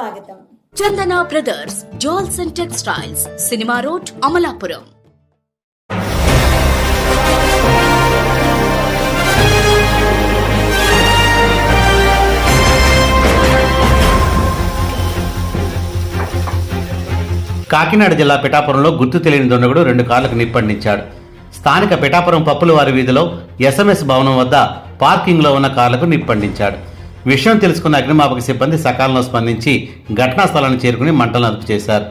స్వాగతం. Chandana brothers jewels and textiles cinema road Amalapuram. Kakinada జిల్లా పిఠాపురంలో గుర్తు తెలియని దుండగుడు రెండు కార్లకు నిప్పండించాడు. స్థానిక పిఠాపురం పప్పుల వారి వీధిలో ఎస్ఎంఎస్ భవనం వద్ద పార్కింగ్లో ఉన్న కార్లకు నిప్పండించాడు. విషయం తెలుసుకున్న అగ్నిమాపక సిబ్బంది సకాలంలో స్పందించి ఘటనా స్థలాన్ని చేరుకుని మంటలను అదుపు చేశారు.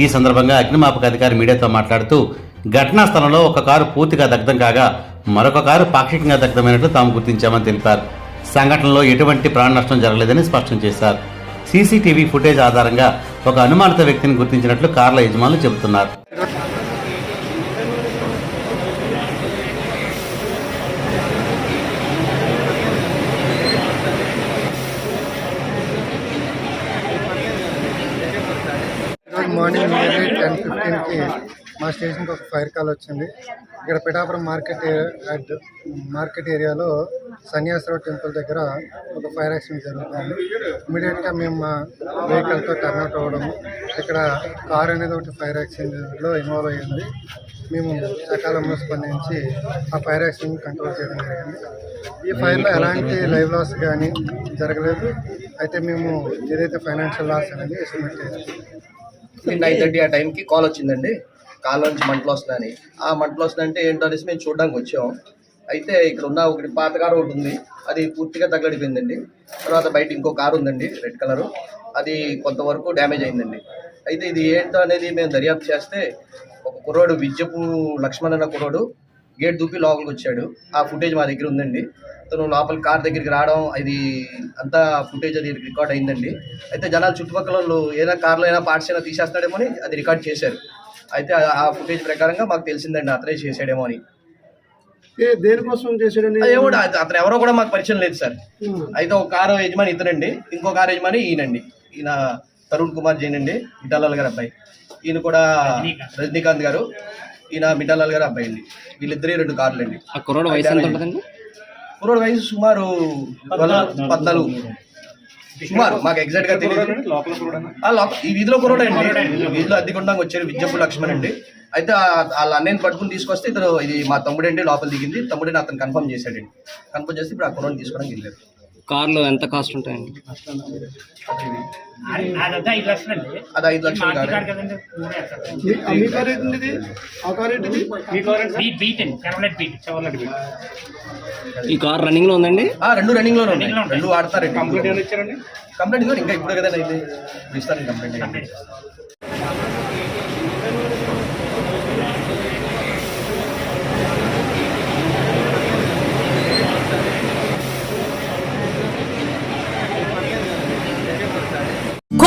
ఈ సందర్భంగా అగ్నిమాపక అధికారి మీడియాతో మాట్లాడుతూ ఘటనా స్థలంలో ఒక కారు పూర్తిగా దగ్ధం కాగా మరొక కారు పాక్షికంగా దగ్ధమైనట్లు తాము గుర్తించామని తెలిపారు. సంఘటనలో ఎటువంటి ప్రాణ నష్టం జరగలేదని స్పష్టం చేశారు. సీసీటీవీ ఫుటేజ్ ఆధారంగా ఒక అనుమానిత వ్యక్తిని గుర్తించినట్లు కార్ల యజమానులు చెబుతున్నారు. మార్నింగ్ నియర్లీ టెన్ ఫిఫ్టీన్కి మా స్టేషన్కి ఒక ఫైర్ కాల్ వచ్చింది. ఇక్కడ పిఠాపురం మార్కెట్ అడ్ అట్ మార్కెట్ ఏరియాలో సన్యాసరావు టెంపుల్ దగ్గర ఒక ఫైర్ యాక్సిడెంట్ జరుగుతుంది. ఇమీడియట్గా మేము మా వెహికల్తో టర్న్అవుట్ అవ్వడం ఇక్కడ కార్ అనేది ఒకటి ఫైర్ యాక్సిడెంట్లో ఇన్వాల్వ్ అయ్యింది. మేము సకాలంలో స్పందించి ఆ ఫైర్ యాక్సిడెంట్ కంట్రోల్ చేయడం జరిగింది. ఈ ఫైర్లో ఎలాంటి లైవ్ లాస్ కానీ జరగలేదు. అయితే మేము ఏదైతే ఫైనాన్షియల్ లాస్ అనేది ఎస్టిమేట్ చేసాము నైన్ థర్టీ ఆ టైంకి కాల్ వచ్చిందండి. కాల్ నుంచి మంటలు వస్తున్నాయని. ఆ మంటలు వస్తున్నాయంటే ఏంటో అనేసి మేము చూడడానికి వచ్చాం. అయితే ఇక్కడ ఉన్న ఒకటి పాత కారు ఒకటి ఉంది. అది పూర్తిగా తగలడిపోయిందండి. తర్వాత బయట ఇంకో కారు ఉందండి రెడ్ కలరు. అది కొంతవరకు డ్యామేజ్ అయిందండి. అయితే ఇది ఏంటో అనేది మేము దర్యాప్తు చేస్తే ఒక కుర్రోడు విద్యపు లక్ష్మణ్ అన్న కుర్రోడు గేట్ దూపి లోపలికి వచ్చాడు. ఆ ఫుటేజ్ మా దగ్గర ఉందండి. తను లోపల కార్ దగ్గరికి రావడం అది అంతా ఫుటేజ్ అది రికార్డ్ అయిందండి. అయితే జనాలు చుట్టుపక్కల వాళ్ళు ఏదైనా కార్లో అయినా పార్ట్స్ అయినా తీసేస్తాడేమో అని అది రికార్డ్ చేశారు. అయితే ఆ- ఫుటేజ్ ప్రకారంగా మాకు తెలిసిందండి అతనే చేసాడేమో అని. ఏ దేనికోసం చేసాడని ఏమో అత- అతను ఎవరో కూడా మాకు పరిచయం లేదు సార్. అయితే ఒక కారు యజమాని ఇతనండి ఇంకో కారు యజమాని ఈయనండి. ఈయన తరుణ్ కుమార్ జైన్ అండి మిఠాలాల్ గారు అబ్బాయి. ఈయన కూడా రజనీకాంత్. గారు ఈయన మిఠాలాల్ గారు అబ్బాయి అండి. వీళ్ళిద్దరే రెండు కార్లు అండి ఆ కుర్రోడు వయసు సుమారు పద్నాలుగు. సుమారు మాకు ఎగ్జాక్ట్గా తెలియదు ఈ వీధిలో కుర్రోడే అండి వీధిలో అద్దెకుండానికి వచ్చారు విద్యపు లక్ష్మణ్ అండి. అయితే వాళ్ళ అన్నయ్యని పట్టుకుని తీసుకొస్తే ఇతను ఇది మా తమ్ముడు అండి లోపల దిగింది. తమ్ముడిని అతను కన్ఫర్మ్ చేశాడండి. కన్ఫర్మ్ చేస్తే ఇప్పుడు ఆ కుర్రోని తీసుకోవడానికి వెళ్ళారు కార్లు ఎంత కాస్ట్ ఉంటాయండి? అది ఐదు లక్షలు ఈ కార్ రన్నింగ్లో ఉందండి? ఆ, రెండు రన్నింగ్లో ఉన్నాయి. రెండు ఆడతారండి కంప్లీట్ ఏమైనా ఇచ్చారండి? కంప్లైంట్ ఇంకా ఇప్పుడు కదా అయితే ఇస్తారండి కంప్లైంట్.